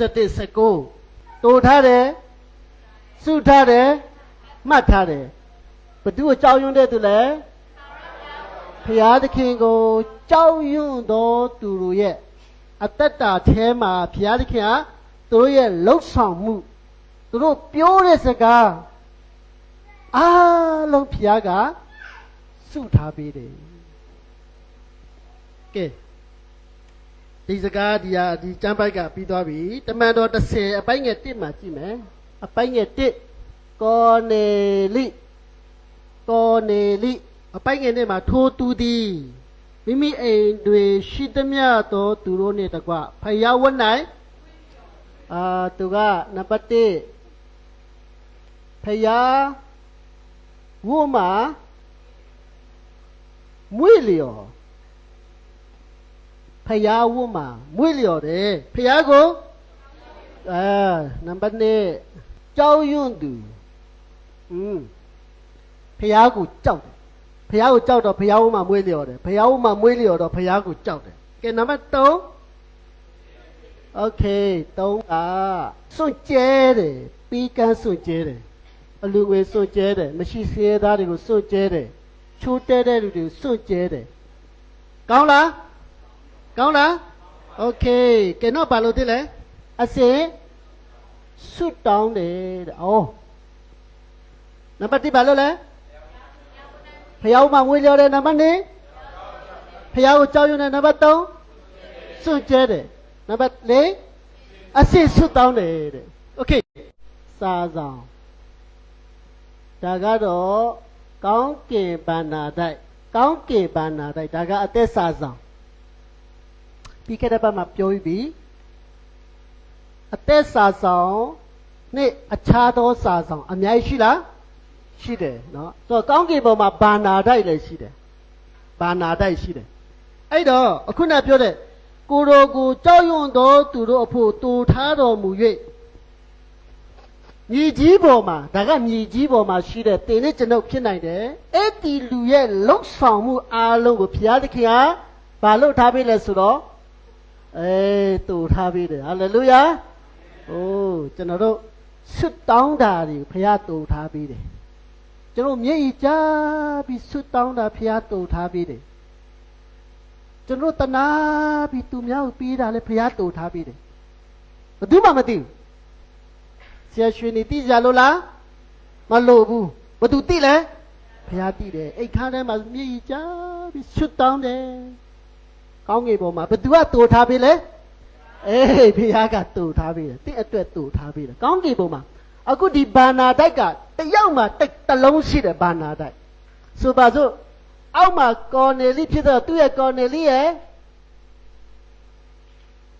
လာ31 19တိုးထားတယ်စုထားတယ်မှတ်ထားတယ်ဘသူကိုကြောက်ရွံ့တဲ့သူလဲဖရာသခင်ကိုကြောက်ရွံ့သောသူတို့ရဲ့အတ္တတာထဲမှာဖရာသခင်ကသူတို့ရဲ့လှုပ်ဆောင်မှုသူတို့ပြောတဲ့စကားအားလုံးဖရာကစုထားပေးတယ်ကဲ ဒီစကားဒီဟာဒီကျမ်းပိုက်ကပြီးသွားပြီတမန်တော်30အပိုင်းငယ်1မှာကြည့်မယ်အပိုင်းငယ်1ကောနေလိကောနေလိအပိုင်းငယ်1မှာထိုးသူသည်မိမိအိမ်တွင်ရှိသမျှသောသူတို့နှင့်တကွဖယားဝတ်၌အာသူကနံပါတ်1ဖယားဝတ်မှာမွေလျော် ဖျားဝတ်မှာမွေ့လျော်တယ်ဖျားကိုအဲနံပါတ်1ကြောက်ရွံ့သူอืมဖျားကိုကြောက်တယ်ဖျားကိုကြောက်တော့ဖျားဝတ်မှာမွေ့လျော်တယ်ဖျားဝတ်မှာမွေ့လျော်တော့ဖျားကိုကြောက်တယ်ကဲနံပါတ်3 okay 3ကစွန့်ကြဲတယ်ပြီးကန်းစွန့်ကြဲတယ်အလူငွေစွန့်ကြဲတယ်မရှိစေသားတွေကိုစွန့်ကြဲတယ်ချိုးတဲတဲ့လူတွေကိုစွန့်ကြဲတယ်ကောင်းလား ကောင်းလားโอเคကဲတော့ဘာလို့သိလဲအစင်ဆွတ်တောင်းတယ်တဲ့ဩနံပါတ်1ဘာလို့လဲဖျောင်းမှာငွေလျော်တယ်နံပါတ်2ဖျောင်းကိုကြောက်ရွံ့တယ်နံပါတ်3စွန့်ကျဲတယ်နံပါတ်4အစင်ဆွတ်တောင်းတယ်တဲ့โอเคစာဆောင်ဒါကတော့ကောင်းကင်ဘာနာတိုက်ကောင်းကင်ဘာနာတိုက်ဒါကအသက်စာဆောင် ပြီးခဲ့တဲ့ဘက်မှာပြောပြီးပြီအသက်စာဆောင်နဲ့အခြားသောစာဆောင် အများကြီးရှိလားရှိတယ်နော်ဆိုတော့ကောင်းကင်ဘုံမှာဘာနာတိုက်လည်းရှိတယ်ဘာနာတိုက်ရှိတယ်အဲ့တော့အခုနပြောတဲ့ကိုတော်ကိုကြောက်ရွံ့သောသူတို့အဖို့တူထားတော်မူ၍မြည်ကြီးပေါ်မှာဒါကမြည်ကြီးပေါ်မှာရှိတဲ့တင်နဲ့ကျွန်ုပ်ဖြစ်နိုင်တယ်အဲ့ဒီလူရဲ့လှုပ်ဆောင်မှုအားလုံးကိုဘုရားသခင်ကဘာလို့ထားပေးလဲဆိုတော့ အေးတူထားပြီးတယ်ဟာလေလုယာ။အိုးကျွန်တော်တို့ဆွတ်တောင်းတာတွေဖခင်တူထားပြီးတယ်။ကျွန်တော်မျက်ရည်ကျပြီးဆွတ်တောင်းတာဖခင်တူထားပြီးတယ်။ကျွန်တော်တနာပြီးသူများကိုပြီးတာလည်းဖခင်တူထားပြီးတယ်။ဘယ်သူမှမသိဘူး။ဆရာရွှေနေသိကြလို့လား။မလို့ဘူး။ဘယ်သူသိလဲ။ဖခင်သိတယ်။အိတ်ခမ်းထဲမှာမျက်ရည်ကျပြီးဆွတ်တောင်းတယ်။ ကောင်းကင်ဘုံမှာဘသူကတူထားပြီလဲအေးဖခင်ကတူထားပြီတဲ့အတွက်တူထားပြီကောင်းကင်ဘုံမှာအခုဒီဘာနာတိုက်ကတယောက်မှတစ်တစ်လုံးရှိတယ်ဘာနာတိုက်ဆိုပါစို့အောက်မှာကော်နယ်လိဖြစ်တော့သူ့ရဲ့ကော်နယ်လိရဲ့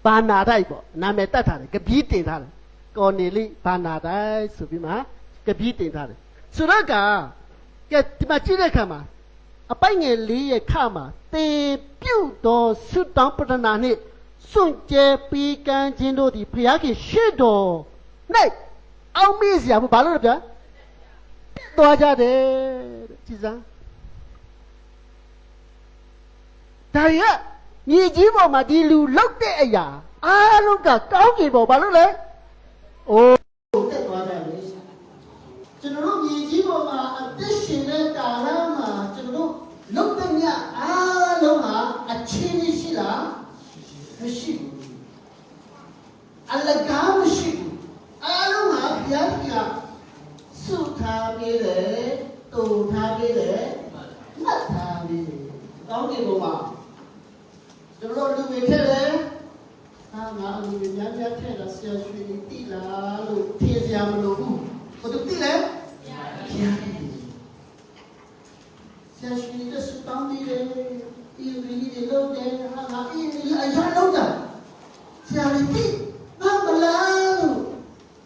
ဘာနာတိုက်ပေါ့နာမည်တက်ထားတယ်ကပီးတင်ထားတယ်ကော်နယ်လိဘာနာတိုက်ဆိုပြီးမှကပီးတင်ထားတယ်ဆိုတော့ကကဲဒီမှာကြည့်တဲ့အခါမှာ အပိုက်ငယ်လေးရဲ့ခမှာတေပြုတ်သောဆုတောင်းပတနာနှင့်စွန့်ကြဲပြီးကမ်းခြင်းတို့သည်ဖျားခင်ရှေ့တော်၌အောင်မေ့စရာဘူးဘာလို့လဲဗျာသွားကြတယ်တဲ့ကြည်စမ်းဒါရမြေကြီးပေါ်မှာဒီလူလောက်တဲ့အရာအားလုံးကကောင်းကင်ပေါ်ဘာလို့လဲအိုးတက်သွားတယ်လေကျွန်တော်တို့မြေကြီးပေါ်မှာအသက်ရှင်တဲ့ကာလမှာကျွန်တော်တို့လုတ်တဲ့ မြတ်အားလုံးဟာအချင်းကြီးရှိလားမရှိဘူးအလကားမရှိဘူးအားလုံးဟာဘုရားကစုထားပေးတယ်တူထားပေးတယ်မှတ်ထားပေးတယ်ကောင်းကင်ဘုံမှာကျွန်တော်တို့လူတွေထက်တယ်ဟာငါအလူတွေများများထက်တာဆရာရွှေနေတိလားလို့ထင်စရာမလိုဘူးဘာလို့တိလဲ ဘုရားတည်ဆရာရှင်တဲ့စတောင်းနေတယ်အင်းကြီးတွေလုံးတယ်ဟာငါ အင်းကြီးအရာလုံးတာဆရာကြီးတိမမလားလို့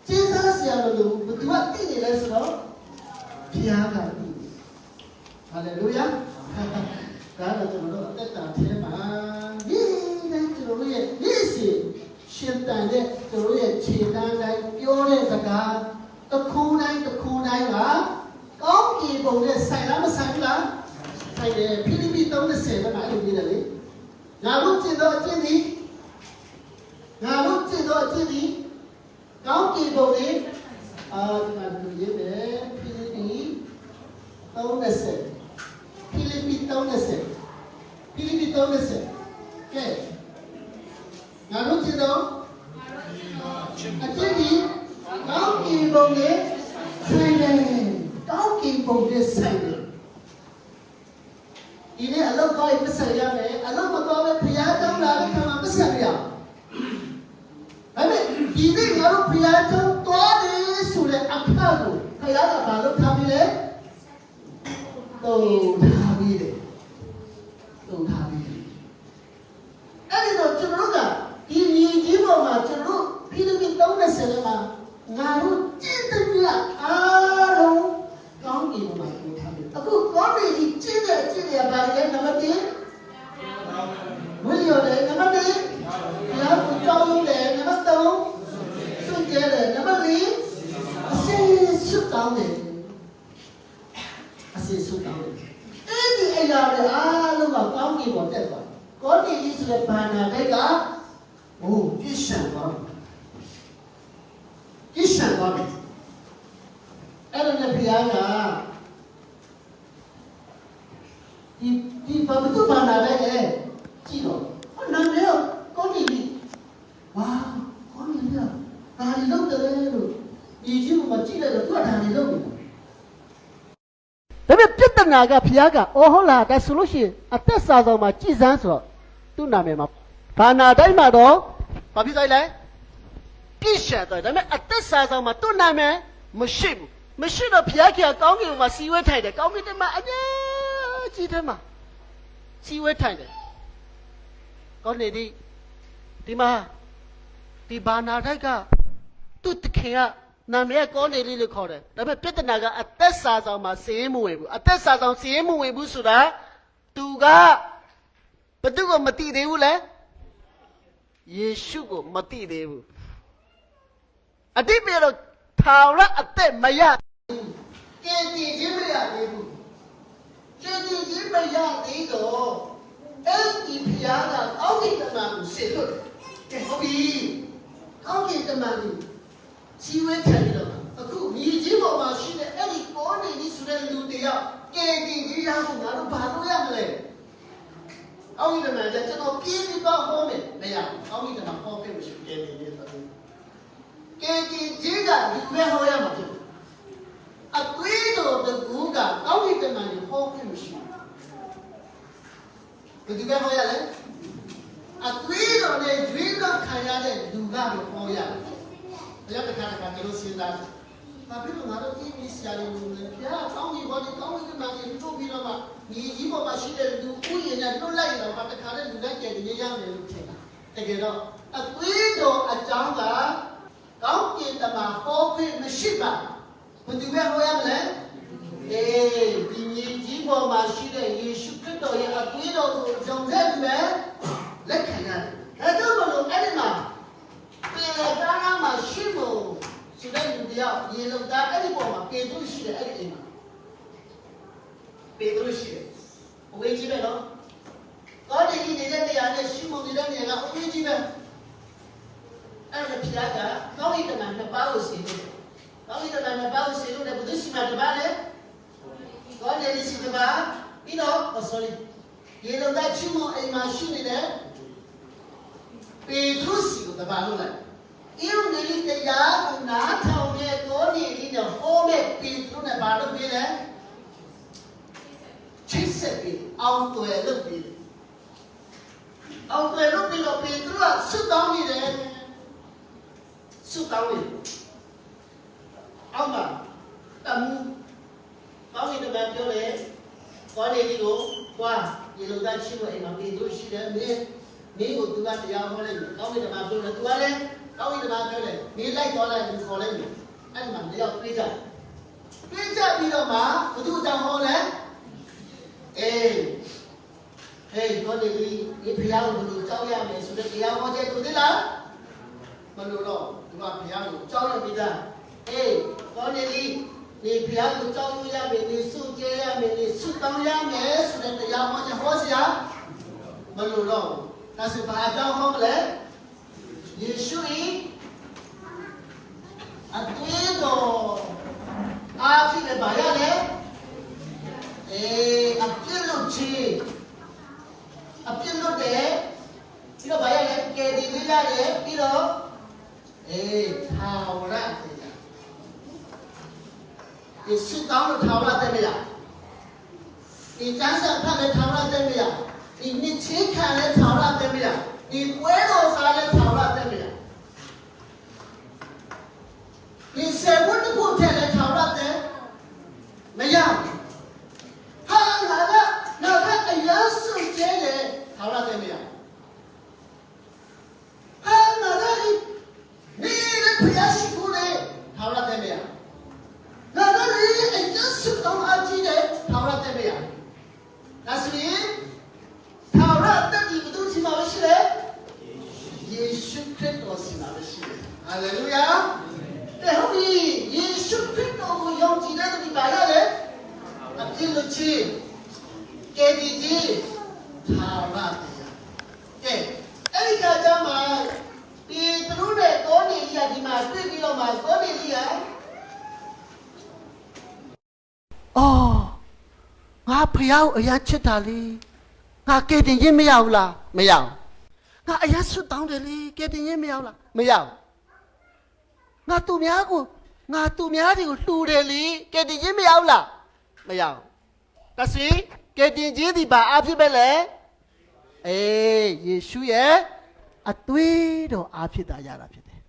ကျေးဇူးဆရာလို့ဘယ်သူကတည်နေလဲဆိုတော့ဘုရားကတည်ဟာလေလုယာဒါတော့ကျွန်တော်တို့အသက်တာထဲမှာဒီတိုင်းကျွန်တော်တို့ရဲ့ဒီစီရှင်တန်တဲ့ကျွန်တော်ရဲ့ခြေတန်းတိုင်းပြောတဲ့စကားတစ်ခုတိုင်းတစ်ခုတိုင်းက ကောင်းကင်ဘုံနဲ့ဆိုင်လားမဆိုင်ဘူးလားဆိုင်တယ်ဖိလိပ္ပိ30ဘက်မှာအဲ့လိုရေးတယ်လေငါတို့ကျင့်တော့အကျင့်ဒီငါတို့ကျင့်တော့အကျင့် 30ဖိလိပ္ပိ30ဖိလိပ္ပိ30ကဲ ငါတို့ကြည့်တော့အကျင့်ဒီကောင်းကင်ဘုံနဲ့ဆိုင်တယ်ကောင်းကင်ဘုံနဲ့ဆိုင်တယ်ဒီနေ့အလုပ်ကောင်းရင်မဆက်ရမယ်အလုပ်မကောင်းပဲဖရားကြောင်းလာတဲ့ခါမှာမဆက်ရအောင်ဒါပေမဲ့ဒီနေ့ငါတို့ဖရားကြောင်းသွားတယ်ဆိုတဲ့အခါကိုဖရားကဘာလို့ထားပြီးလဲတော့ထားပြီးတယ်တော့ထားပြီးတယ်အဲ့ဒီတော့ကျွန်တော်တို့ကဒီညီကြီးပေါ်မှာကျွန်တော်တို့ဖိလိပ္ပိ30ထဲမှာငါတို့ကြည်တဲ့မြတ်အားလုံးကောင်းကင်ပေါ်မှာပြောထားတယ်အခုကောင်းကင်ကြီးကြည်တဲ့အကြည်တွေကဘာလဲနံပါတ်1ဝိလျော်တယ်နံပါတ်2ဘုရားကိုကြောင်းတယ်နံပါတ်3စွန့်ကြဲတယ်နံပါတ်4အစင်စွတ်တောင်းတယ်အစင်စွတ်တောင်းတယ်အဲ့ဒီအရာတွေအားလုံးကကောင်းကင်ပေါ်တက်သွားတယ်ကောင်းကင်ကြီးဆိုတဲ့ဘာနာဘက်ကဟိုပြည့်စုံသွားတယ်ပြည့်စုံသွားတယ်အဲ့ဒါနဲ့ဘုရားကဒီဒီဘာမှသူဘာနာလဲကြည့်တော့ဟောနာမည်ကောင်းကင်ကြီးဝါကောင်းကင်ကြီးဒါလည်းလုပ်တယ်လို့ဒီကြီးကကြည့်လိုက်တော့သူကဒါလည်းလုပ်နေတာ ဒါပေမဲ့ပြဿနာကဖျားကအော်ဟုတ်လားဒါဆိုလို့ရှိရင်အသက်စာဆောင်မှာကြည်စမ်းဆိုတော့သူ့နာမည်မှာဘာနာတိုင်းမှာတော့ဘာဖြစ်သွားလဲပြည့်ရှက်သွားတယ်ဒါပေမဲ့အသက်စာဆောင်မှာသူ့နာမည်မရှိဘူးမရှိတော့ဖျားကြီးကကောင်းကင်မှာစီဝဲထိုင်တယ်ကောင်းကင်ထဲမှာအများကြီးထဲမှာစီဝဲထိုင်တယ်ကောင်းနေဒီဒီမှာဒီဘာနာတိုက်ကသူ့တခင်က နာမည်ကကောနေလေးလို့ခေါ်တယ်ဒါပေမဲ့ပြဿနာကအသက်စာဆောင်မှာစီးရင်မဝင်ဘူးအသက်စာဆောင်စီးရင်မဝင်ဘူးဆိုတာသူကဘယ်သူကမသိသေးဘူးလဲယေရှုကိုမသိသေးဘူးအတိပြေတော့ထာဝရအသက်မရကဲတည်ခြင်းမရသေးဘူးကဲတည်ခြင်းမရသေးတော့အဲ့ဒီဖျားကအောက်ဒီတမန်ကိုဆေလို့ကဲဟုတ်ပြီအောက်ဒီတမန်ကို စီဝဲထိုင်ပြီးတော့အခုမြေကြီးပေါ်မှာရှိတဲ့အဲ့ဒီပေါ်နေကြီးဆိုတဲ့လူတယောက်ကဲကင်ကြီးရဖို့ငါတို့ဘာလို့ရမလဲ။အောက်ဒီမှာကျွန်တော်ပြင်းပြီးတော့ဟောမယ်မရဘူး။အောက်ဒီမှာဟောပေးမရှိကဲကင်ကြီးဆိုတော့ကဲကင်ကြီးကလူပဲဟောရမှာဖြစ်တယ်။အသွေးတော်တကူကအောက်ဒီမှာဟောပေးမရှိဘူး။ဘယ်သူကဟောရလဲ။အသွေးတော်နဲ့ကျွေးတော်ခံရတဲ့လူကလည်းဟောရတယ်။ ဘုရားတခါတခါကျွန်တော်စဉ်းစားတယ်။ဘာဖြစ်လို့ငါတို့ဒီမီဆရာတွေလို့လဲ။ဘုရားကောင်းကြီးဘောဒီကောင်းကြီးကမှဒီတို့ပြီးတော့မှညီကြီးပေါ်မှာရှိတဲ့လူဥယျာဉ်နဲ့လွတ်လိုက်တော့ဘာတခါတည်းလူလိုက်ကြတယ်ရရမယ်လို့ထင်တာ။တကယ်တော့အသွေးတော်အကြောင်းကကောင်းကင်တမန်ဟောခွင့်မရှိပါဘူး။ဘယ်သူပဲဟောရမလဲ။အေးဒီညီကြီးပေါ်မှာရှိတဲ့ယေရှုခရစ်တော်ရဲ့အသွေးတော်ကိုဂျုံတဲ့လူပဲလက်ခံရတယ်။အဲဒါကြောင့်မလို့အဲ့ဒီမှာ ပေရတာနာမရှိဘူးဆိုတဲ့လူတယောက်ရေလုံသားအဲ့ဒီပေါ်မှာပေသူရှိတယ်အဲ့ဒီအိမ်မှာပေသူရှိတယ်အဝေးကြီးပဲနော်ကောင်းတယ်ကြီးနေတဲ့နေရာနဲ့ရှိမုံနေတဲ့နေရာကအဝေးကြီးပဲအဲ့ဒါဖျားကကောင်းရည်တမန်နှစ်ပါးကိုစီလို့ကောင်းရည်တမန်နှစ်ပါးကိုစီလို့လည်းဘုသူရှိမှတပါးလေကောင်းတယ်ရှိတပါးပြီးတော့ oh sorry ရေလုံသားရှိမုံအိမ်မှာရှိနေတဲ့ပေသူစီကိုတပါးလို့လိုက် ဣရုနေလိတရားကိုနားထောင်တဲ့ကိုနေလိနဲ့ဟောမဲ့ပေသူနဲ့ဘာလို့ပြေးလဲချစ်ဆက်ပြီးအောင်သွယ်လုပ်ပြီးအောင်သွယ်လုပ်ပြီးတော့ပေသူကဆွတ်တောင်းနေတယ်ဆွတ်တောင်းနေအောင်မှာတမှုကောင်းနေတဲ့ပြောတယ်ကိုနေလိကိုကွာဒီလိုသားရှိလို့အိမ်မှာပေသူရှိတယ်မင်းမင်းကိုသူကတရားဟောလိုက်ကောင်းနေတဲ့ပြောတယ်သူကလည်း ကောင်းပြီတမန်ပြောတယ်နေလိုက်သွားလိုက်ခေါ်လိုက်ပြီအဲ့မှာတယောက်ပြေးကြပြေးကြပြီးတော့မှဘသူတောင်ဟောလဲအေးဟေးကိုနေဒီဒီဖျားကိုဘသူကြောက်ရမယ်ဆိုတဲ့တရားဟောချက်ကိုသိလားမလို့တော့ဒီမှာဖျားကိုကြောက်ရပြီလားအေးကိုနေဒီဒီဖျားကိုကြောက်ရမယ်ဒီစုကျဲရမယ်ဒီစုတောင်းရမယ်ဆိုတဲ့တရားဟောချက်ဟောစရာမလို့တော့ဒါဆိုဘာအကြောင်းဟောမလဲ ယေရှု၏အသွေးတော်အားဖြင့်ဘာရလဲအဲအပြစ်လို့ချေအပြစ်လို့တယ်ပြီးတော့ဘာရလဲကယ်တင်လေးရတယ်ပြီးတော့အေးထာဝရတရားဒီစစ်တောင်းလို့ထာဝရတဲ့မရဒီကျမ်းစာဖတ်တဲ့ထာဝရတဲ့မရဒီနှစ်ချင်းခံတဲ့ထာဝရတဲ့မရဒီပွဲတော်စားတဲ့ ဒီစေဝတ်တစ်ခုထက်လည်းထာဝရတဲ့မရဘူးဟာငါကငါကအရစွန့်ကျဲတယ်ထာဝရတဲ့မရဟာနာရီနေရဖျားရှိခိုးလေထာဝရတဲ့မယနာရီအကျစတောင်းအကြည့်တယ်ထာဝရတဲ့မယဒါဆိုရင်ထာဝရတဲ့ဒီဘုသူစီမှာရှိတယ်ယေရှုခရစ်တော်စီမှာရှိတယ်ဟာလေလုယာ တဲ့ဟုတ်ပြီယေရှုခရစ်တော်ကိုယုံကြည်တဲ့ဒီပါရတယ်အပြည့်လို့ချီကဲဒီဒီထာဝရတဲ့ကဲအဲ့ဒီခါကျမှဒီသူတို့နဲ့ကောနေလီယာဒီမှာတွေ့ပြီးတော့မှကောနေလီယာအော်ငါဖျောက်အရာချစ်တာလေငါကဲတင်ရင်မရဘူးလားမရဘူးငါအရာဆွတ်တောင်းတယ်လေကဲတင်ရင်မရဘူးလားမရဘူး ငါသူများကိုငါသူများတွေကိုလှူတယ်လေကဲတင်ရင်မရဘူးလားမရဘူးတဆွေကဲတင်ခြင်းဒီပါအဖြစ်ပဲလေအေးယေရှုရဲ့အသွေးတော်အားဖြစ်တာရတာဖြစ်တယ်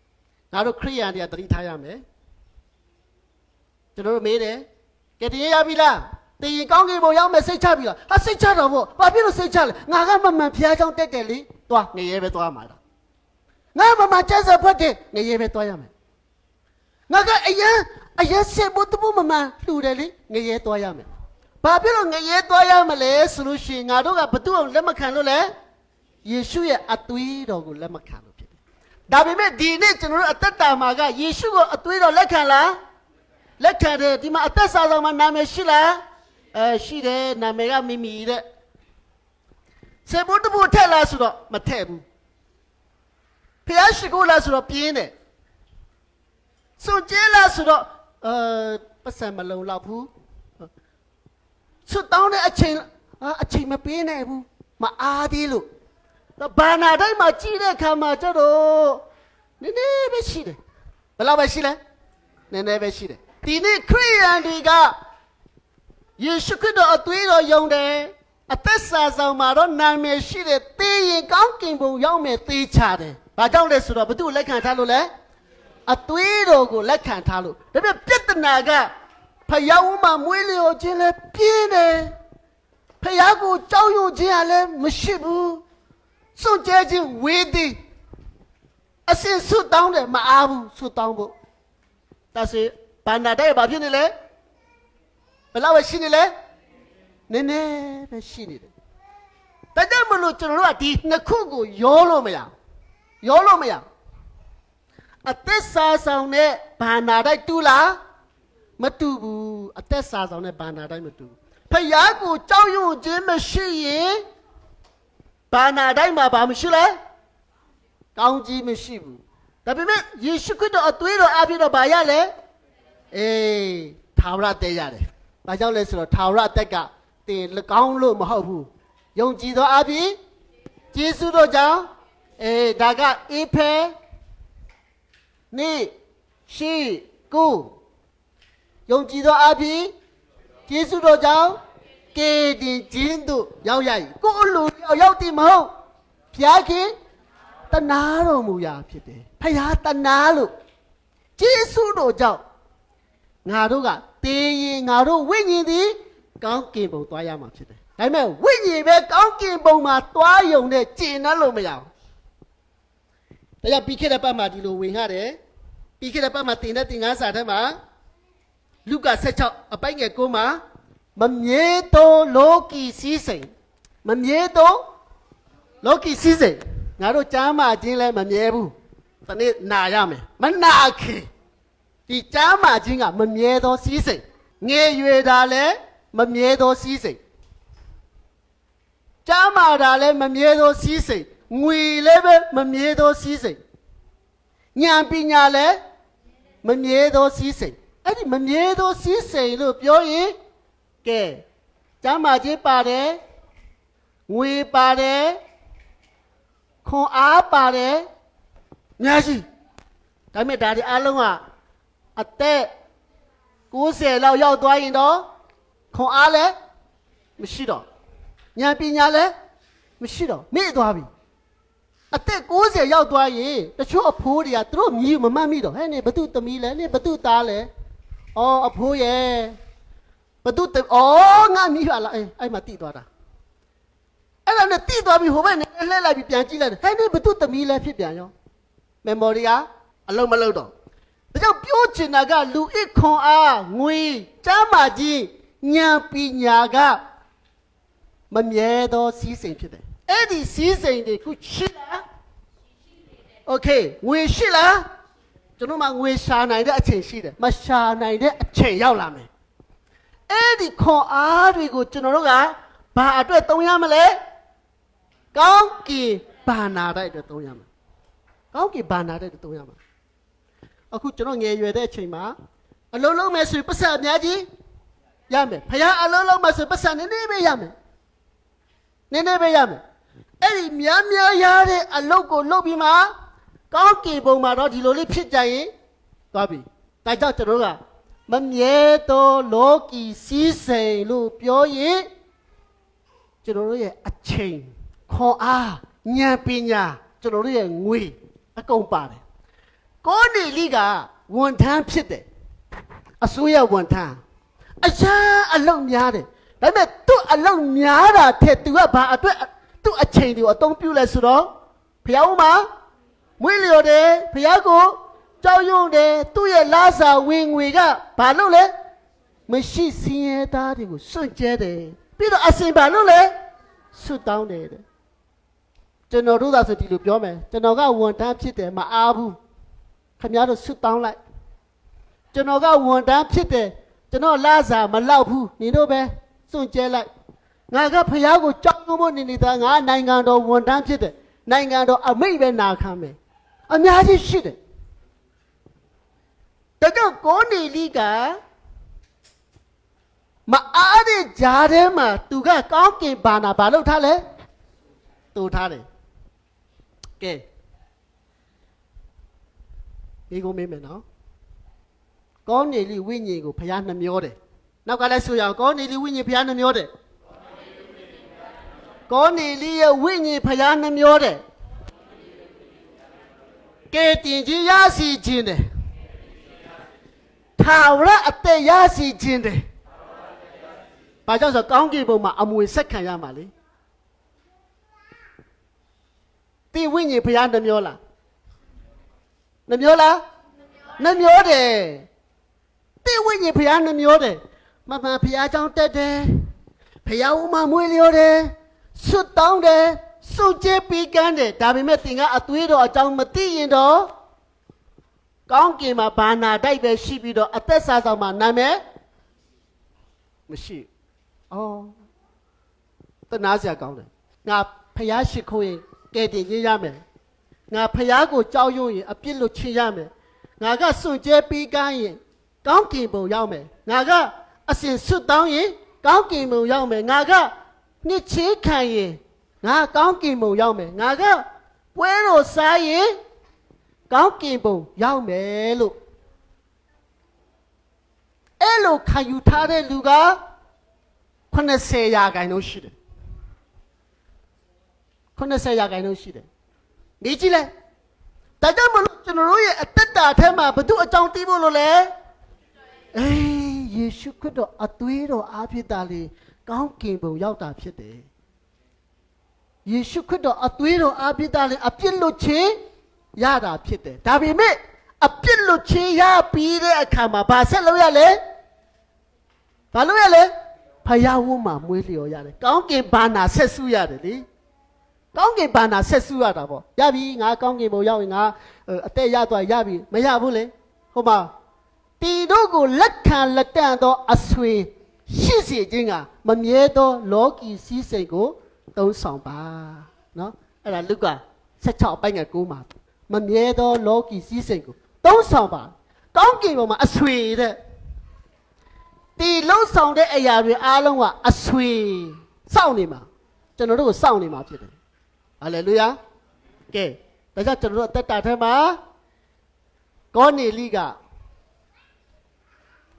။ငါတို့ခရိယန်တွေကတတိထားရမယ်။ကျွန်တော်တို့မေးတယ်။ကဲတရားရပြီလား။တင်ရင်ကောင်းကင်ဘုံရောက်မယ်စိတ်ချပြီလား။ဟာစိတ်ချတော့ဗော။ဘာဖြစ်လို့စိတ်ချလဲ။ငါကမမှန်ဖျားချောင်းတက်တယ်လေ။သွားငရဲပဲသွားမှာလား။ငါမမှန်ကျက်စဖွက်တယ်ငရဲပဲသွားရမယ်။ ငါကအရန်အရန်စေဖို့တဖို့မမှန်လှူတယ်လေငရဲသွားရမယ်။ဘာဖြစ်လို့ငရဲသွားရမလဲဆိုလို့ရှိရင်ငါတို့ကဘသူ့အောင်လက်မခံလို့လဲ။ယေရှုရဲ့အသွေးတော်ကိုလက်မခံလို့ဖြစ်တယ်။ဒါပေမဲ့ဒီနေ့ကျွန်တော်တို့အသက်တာမှာကယေရှုကိုအသွေးတော်လက်ခံလား။လက်ခံတယ်ဒီမှာအသက်စာဆောင်မှာနာမည်ရှိလား။အဲရှိတယ်နာမည်ကမိမိတဲ့။စေဖို့တဖို့ထက်လားဆိုတော့မထက်ဘူး။ဖျားရှိခိုးလားဆိုတော့ပြင်းတယ်။ စွန့်ကြဲလားဆိုတော့အဲပတ်စံမလုံလောက်ဘူး။စွတ်တောင်းတဲ့အချိန်အာအချိန်မပေးနိုင်ဘူး။မအားသေးလို့တော့ဘာနာတိုင်းမှာကြည့်တဲ့ခါမှာကျတော့နည်းနည်းပဲရှိတယ်။ဘယ်လောက်ပဲရှိလဲ။နည်းနည်းပဲရှိတယ်။ဒီနေ့ခရိယန်တွေကယေရှုခရစ်တော်အသွေးတော်ယုံတယ်။အသက်စာဆောင်မှာတော့နာမည်ရှိတယ်။သေရင်ကောင်းကင်ဘုံရောက်မယ်သေချတယ်။ဘာကြောင့်လဲဆိုတော့ဘု து လက်ခံထားလို့လဲ။ အသွေးတော်ကိုလက်ခံထားလို့ဒါပေမဲ့ပြဿနာကဖယားဝမှာမွေးလျော်ခြင်းလဲပြင်းတယ်ဖယားကိုကြောက်ရွံ့ခြင်းကလည်းမရှိဘူးစွန့်ကြဲခြင်းဝေးသည်အစင်ဆွတ်တောင်းတယ်မအားဘူးဆွတ်တောင်းဖို့ဒါဆိုဘာနာတဲ့ဘာဖြစ်နေလဲဘယ်လောက်ပဲရှိနေလဲနည်းနည်းပဲရှိနေတယ်ဒါကြောင့်မလို့ကျွန်တော်တို့ကဒီနှစ်ခုကိုရောလို့မရဘူးရောလို့မရဘူး အသက်စာဆောင်တဲ့ဘာနာတိုက်တူလားမတူဘူးအသက်စာဆောင်တဲ့ဘာနာတိုက်မတူဘူးဖယားကိုကြောက်ရွံ့ခြင်းမရှိရင်ဘာနာတိုက်မှာဘာမရှိလဲကောင်းကြီးမရှိဘူးဒါပေမဲ့ယေရှုခရစ်တော်အသွေးတော်အပြည့်တော့ဘာရလဲအေးထာဝရတဲ့ရတယ်ဘာကြောင့်လဲဆိုတော့ထာဝရအသက်ကတင်လကောင်းလို့မဟုတ်ဘူးယုံကြည်သောအပြည့်ယေရှုတော်ကြောင့်အေးဒါကအေဖဲ နေ့ရှိကိုယုံကြည်သောအဖြစ်ယေရှုတော်ကြောင့်ကေတင်ခြင်းတို့ရောက်ရည်ကိုအလိုရောက်ရောက်တည်မဟုတ်ဖျားခင်တနာတော်မူရာဖြစ်တယ်ဖျားတနာလို့ယေရှုတော်ကြောင့်ငါတို့ကတေးရင်ငါတို့ဝိညာဉ်သည်ကောင်းကင်ဘုံသွားရမှာဖြစ်တယ်ဒါပေမဲ့ဝိညာဉ်ပဲကောင်းကင်ဘုံမှာသွားယုံနဲ့ကျင့်နှက်လို့မရဘူးဒါကြောင့်ပြီးခဲ့တဲ့ပတ်မှာဒီလိုဝင်ရတယ် ပြီးခဲ့တဲ့ပတ်မှာတင်တဲ့တင်ငန်းစာထဲမှာလူက16အပိုက်ငယ်9မှာမမြဲသောလောကီစည်းစိမ်မမြဲသောလောကီစည်းစိမ်ငါတို့ကြားမှာခြင်းလဲမမြဲဘူးဒီနေ့နာရမယ်မနာခင်ဒီကြားမှာခြင်းကမမြဲသောစည်းစိမ်ငယ်ရွယ်တာလဲမမြဲသောစည်းစိမ်ကြားမှာတာလဲမမြဲသောစည်းစိမ်ငွေလည်းပဲမမြဲသောစည်းစိမ်ဉာဏ်ပညာလည်း မမြဲသောစည်းစိမ်အဲ့ဒီမမြဲသောစည်းစိမ်လို့ပြောရင်ကဲကျမ်းမာခြင်းပါတယ်ငွေပါတယ်ခွန်အားပါတယ်အများကြီးဒါပေမဲ့ဒါဒီအားလုံးကအသက်90လောက်ရောက်သွားရင်တော့ခွန်အားလည်းမရှိတော့ဉာဏ်ပညာလည်းမရှိတော့မေ့သွားပြီ အသက်90ရောက်သွားရင်တချို့အဖိုးတွေကသူတို့မြည်မမှတ်မိတော့ဟဲ့နေဘသူသမီးလဲနေဘသူသားလဲအော်အဖိုးရဲ့ဘသူတအော်ငါမြည်ပါလားအေးအဲ့မှာတိသွားတာအဲ့ဒါနဲ့တိသွားပြီဟိုဘက်နဲ့လှည့်လိုက်ပြီးပြန်ကြည့်လိုက်တယ်ဟဲ့ဒီဘသူသမီးလဲဖြစ်ပြန်ရော memory ကအလုံးမလုံးတော့ဒါကြောင့်ပြောချင်တာကလူအခွန်အားငွေစမ်းမာကြီးဉာဏ်ပညာကမမြဲသောစီးစိမ်ဖြစ်တယ် အဲ့ဒီစီးစိမ်တွေခုရှိလားโอเคငွေရှိလားကျွန်တော်မှငွေရှာနိုင်တဲ့အချိန်ရှိတယ်မရှာနိုင်တဲ့အချိန်ရောက်လာမယ် အဲ့ဒီခွန်အားတွေကိုကျွန်တော်တို့ကဘာအတွက်သုံးရမလဲကောင်းကင်ဘာနာတိုက်အတွက်သုံးရမှာကောင်းကင်ဘာနာတိုက်အတွက်သုံးရမှာအခုကျွန်တော်ငယ်ရွယ်တဲ့အချိန်မှာအလုံးလုံးမဲ့ဆိုရင်ပတ်စံအများကြီးရမယ်ဖခင်အလုံးလုံးမဲ့ဆိုရင်ပတ်စံနည်းနည်းပဲရမယ်နည်းနည်းပဲရမယ် အဲ့ဒီများများရတဲ့အလုပ်ကိုလုပ်ပြီးမှကောင်းကင်ဘုံမှာတော့ဒီလိုလေးဖြစ်ကြရင်သွားပြီဒါကြောင့်ကျွန်တော်တို့ကမမြဲသောလောကီစည်းစိမ်လို့ပြောရင်ကျွန်တော်တို့ရဲ့အချိန်ခွန်အားဉာဏ်ပညာကျွန်တော်တို့ရဲ့ငွေအကုန်ပါတယ်ကိုနေလိကဝန်ထမ်းဖြစ်တယ်အစိုးရဝန်ထမ်းအရှာအလုံးများတယ်ဒါပေမဲ့သူ့အလုံးများတာထက်သူကဘာအတွက် သူ့အချိန်တွေကိုအသုံးပြုလဲဆိုတော့ဖျားဦးမှာမွေးလျော်တယ်ဖျားကိုကြောက်ရွံ့တယ်သူ့ရဲ့လာစာဝင်ငွေကဘာလို့လဲမရှိစင်းရဲသားတွေကိုစွန့်ကြဲတယ်ပြီးတော့အစင်ဘာလို့လဲဆွတ်တောင်းတယ်တဲ့ကျွန်တော်တို့သာဆိုဒီလိုပြောမယ်ကျွန်တော်ကဝန်ထမ်းဖြစ်တယ်မအားဘူးခင်ဗျားတို့ဆွတ်တောင်းလိုက်ကျွန်တော်ကဝန်ထမ်းဖြစ်တယ်ကျွန်တော်လာစာမလောက်ဘူးနေတို့ပဲစွန့်ကြဲလိုက် ငါကဖះကိုကြောက်ရွံ့ဖို့နေနေတာငါနိုင်ငံတော်ဝန်ထမ်းဖြစ်တယ်နိုင်ငံတော်အမိတ်ပဲနာခံမယ်အများကြီးရှိတယ်တကြောင့်ကိုနေလီကမအားတဲ့ဂျားထဲမှာသူကကောင်းကင်ဘာနာဘာလုပ်ထားလဲတူထားတယ်ကဲဒီကိုမေးမယ်နော်ကောင်းနေလီဝိညာဉ်ကိုဖျားနှမျောတယ်နောက်ကလည်းဆိုရအောင်ကောင်းနေလီဝိညာဉ်ဖျားနှမျောတယ် ကောင်းနေလီရဲ့ဝိညာဉ်ဖျားနှမျောတယ်ကဲတင်ကြီးရစီခြင်းတယ်ထာဝရအသက်ရစီခြင်းတယ်။ဘာကြောင့်ဆိုကောင်းကင်ဘုံမှာအမွေဆက်ခံရမှာလေ။တိဝိညာဉ်ဘုရားနှမျောလား။နှမျောလား။နှမျောတယ်။တိဝိညာဉ်ဘုရားနှမျောတယ်။မမှန်ဘုရားကြောင့်တက်တယ်။ဘုရားဦးမှာမွေးလျော်တယ်။ ဆွတ်တောင်းတယ်။စွန့်ကြဲပေးကမ်းတယ်။ဒါပေမဲ့သင်ကအသွေးတော်အကြောင်းမသိရင်တော့ကောင်းကင်မှာဘာနာတိုက်ပဲရှိပြီးတော့အသက်စာဆောင်မှာနာမည်မရှိဘူး။အော်တနာစရာကောင်းတယ်။ငါဖျားရှိခိုးရင်ကဲတင်ခြင်းရမယ်။ငါဖျားကိုကြောက်ရွံ့ရင်အပြစ်လွတ်ခြင်းရမယ်။ငါကစွန့်ကြဲပြီးကမ်းရင်ကောင်းကင်ဘုံရောက်မယ်။ငါကအစဉ်ဆွတ်တောင်းရင်ကောင်းကင်ဘုံရောက်မယ်။ငါက နှစ်ချေးခံရင်ငါကောင်းကင်ဘုံရောက်မယ်။ငါကပွဲတော်စားရင်ကောင်းကင်ဘုံရောက်မယ်လို့အဲ့လိုခံယူထားတဲ့လူက80ရာခိုင်နှုန်းရှိတယ်80ရာခိုင်နှုန်းရှိတယ်နေကြည့်လိုက်ဒါကြောင့်မလို့ကျွန်တော်တို့ရဲ့အသက်တာထဲမှာဘု து အကြောင်းသိဖို့လို့လဲအေးယေရှုခရစ်တော်အသွေးတော်အားဖြင့်တာလေ ကောင်းကင်ဘုံရောက်တာဖြစ်တယ်ယေရှုခရစ်တော်အသွေးတော်အားဖြင့်တာလေအပြစ်လွတ်ခြင်းရတာဖြစ်တယ်ဒါပေမဲ့အပြစ်လွတ်ခြင်းရပြီးတဲ့အခါမှာဘာဆက်လုပ်ရလဲဘာလုပ်ရလဲဖယားဝန်းမှာမွေးလျော်ရတယ်ကောင်းကင်ဘာနာဆက်စုရတယ်လေကောင်းကင်ဘာနာဆက်စုရတာပေါ့ရပြီငါကောင်းကင်ဘုံရောက်ရင်ငါအဲအသက်ရသွားရပြီမရဘူးလေဟုတ်ပါတီတို့ကိုလက်ခံလက်တန့်သောအဆွေ ရှိစေခြင်းကမမြဲသောလောကီစည်းစိမ်ကိုသုံးဆောင်ပါနော်အဲ့ဒါလုကာ16အပိုင်းငယ်9မှာမမြဲသောလောကီစည်းစိမ်ကိုသုံးဆောင်ပါကောင်းကင်ဘုံမှာအဆွေတဲ့ဒီလှုပ်ဆောင်တဲ့အရာတွေအားလုံးကအဆွေစောင့်နေမှာကျွန်တော်တို့ကိုစောင့်နေမှာဖြစ်တယ်ဟာလေလုယာကဲဒါကြောင့်ကျွန်တော်တို့အသက်တာထဲမှာကောနေလိက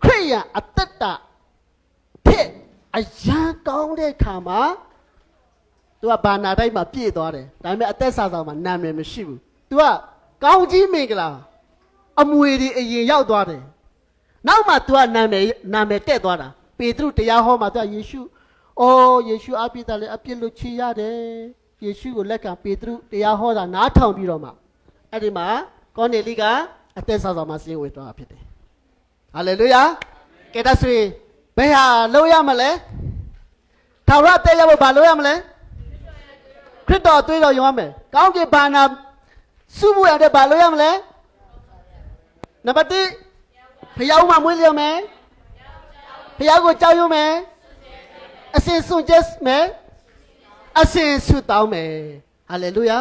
ခရိယအသက်တာ အရန်ကောင်းတဲ့ခါမှာသူကဘာနာတိုင်းမှာပြည့်သွားတယ်ဒါပေမဲ့အသက်စာဆောင်မှာနာမည်မရှိဘူးသူကကောင်းကြီးမင်္ဂလာအမွေတွေအရင်ရောက်သွားတယ်နောက်မှသူကနာမည်နာမည်တက်သွားတာပေတရုတရားဟောမှာသူကယေရှုအော်ယေရှုအပြစ်တယ်လေအပြစ်လွတ်ချရတယ်ယေရှုကိုလက်ခံပေတရုတရားဟောတာနားထောင်ပြီးတော့မှအဲ့ဒီမှာကောနေလိကအသက်စာဆောင်မှာစင်ဝေသွားတာဖြစ်တယ်ဟာလေလုယာကဲဒါဆိုရင် ဘယ်ဟာလုပ်ရမလဲထာဝရတဲ့ရဖို့ဘာလုပ်ရမလဲခရစ်တော်အသွေးတော်ယုံရမယ်။ကောင်းကင်ဘာနာစုဖို့ရတဲ့ဘာလို့ရမလဲ။နံပါတ်1ဖျားဦးမှာမွေးလျော်မယ်။ဖျားကိုကြောက်ရွံ့မယ်။အစင်စွန့်ကြက်မယ်။အစင်ဆုတောင်းမယ်။ဟာလေလုယာ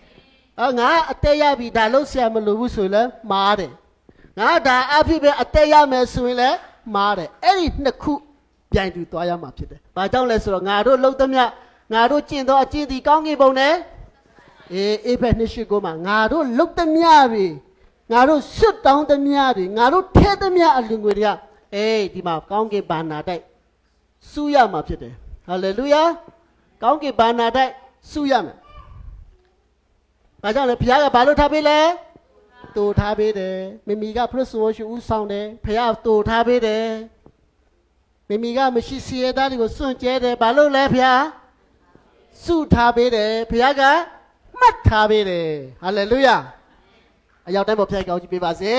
။အော်ငါအသက်ရပြီဒါလို့ဆရာမလို့ဘူးဆိုရင်လည်းမားတယ်။ငါဒါအဖြစ်ပဲအသက်ရမယ်ဆိုရင်လည်း မားတယ်။အဲ့ဒီနှစ်ခုပြိုင်တူသွားရမှာဖြစ်တယ်။ဘာကြောင့်လဲဆိုတော့ငါတို့လှုပ်သမျှငါတို့ကျင့်သောအကျင့်ဒီကောင်းကင်ဘုံနဲ့အေးအေးဖက်နှစ်ရှိကိုမှာငါတို့လှုပ်သမျှတွေငါတို့ဆွတ်တောင်းသမျှတွေငါတို့ထဲသမျှအလူငွေတွေကအေးဒီမှာကောင်းကင်ဘာနာတိုက်စူးရမှာဖြစ်တယ်ဟာလေလုယာကောင်းကင်ဘာနာတိုက်စူးရမယ်ဘာကြောင့်လဲဘုရားကဘာလို့ထားပေးလဲ တူထားပေးတယ်မိမိကပရစ်ဝရှူဦးဆောင်တယ်ဘုရားတူထားပေးတယ်မိမိကမရှိစီရသားတွေကိုစွန့်ကြဲတယ်ဘာလို့လဲဘုရားစုထားပေးတယ်ဘုရားကမှတ်ထားပေးတယ်ဟာလေလုယာအရောက်တိုင်းပေါ်ဖျက်ကောင်းကြည့်ပေးပါစေ